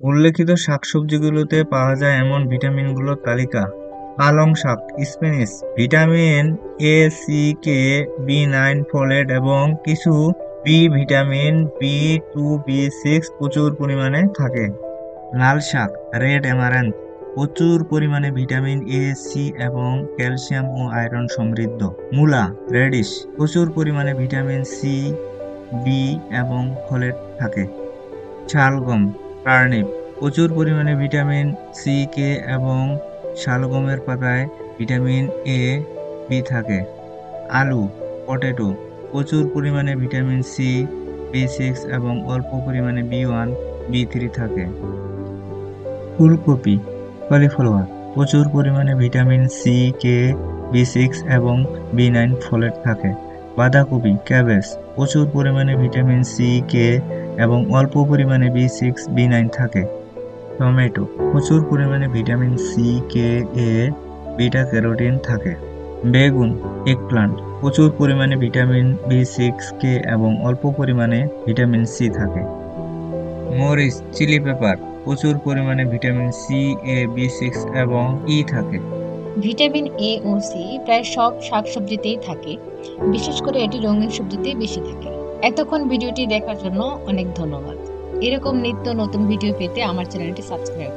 উল্লেখিত শাকসবজিগুলোতে পাওয়া যায় এমন ভিটামিনগুলোর তালিকা। পালং শাক spinach vitamin A C K B nine folate এবং কিছু B vitamin B two B six প্রচুর পরিমাণে থাকে। লাল শাক রেড অ্যামারান্থ প্রচুর পরিমাণে ভিটামিন এ সি এবং ক্যালসিয়াম ও আয়রন সমৃদ্ধ। মূলা রেডিশ প্রচুর পরিমাণে ভিটামিন সি বি এবং ফোলেট থাকে। শালগম টার্নিপ প্রচুর পরিমাণে ভিটামিন সি কে এবং শালগমের পাতায় ভিটামিন এ বি থাকে। আলু, পটেটো প্রচুর পরিমাণে ভিটামিন সি বি সিক্স এবং অল্প পরিমাণে বি ওয়ান বি থ্রি থাকে। ফুলকপি, কলিফ্লাওয়ার প্রচুর পরিমাণে vitamin C K B six এবং বি নাইন ফোলেট থাকে। বাঁধাকপি, ক্যাবেজ প্রচুর পরিমাণে ভিটামিন সি কে এবং অল্প পরিমাণে বি সিক্স বি নাইন থাকে। টমেটো, প্রচুর পরিমাণে vitamin C K A beta carotene থাকে। বেগুন এগপ্লান্ট প্রচুর পরিমাণে ভিটামিন বি সিক্স কে এবং অল্প পরিমাণে ভিটামিন সি থাকে। মরিচ, চিলি পেপার, প্রচুর পরিমাণে vitamin C A B six এবং ই থাকে। ভিটামিন এ ও সি প্রায় সব শাকসবজিতেই থাকে। বিশেষ করে এটি রঙিন সবজিতেই বেশি থাকে। এতক্ষণ ভিডিওটি দেখার জন্য অনেক ধন্যবাদ। এরকম নিত্য নতুন ভিডিও পেতে আমার চ্যানেলটি সাবস্ক্রাইব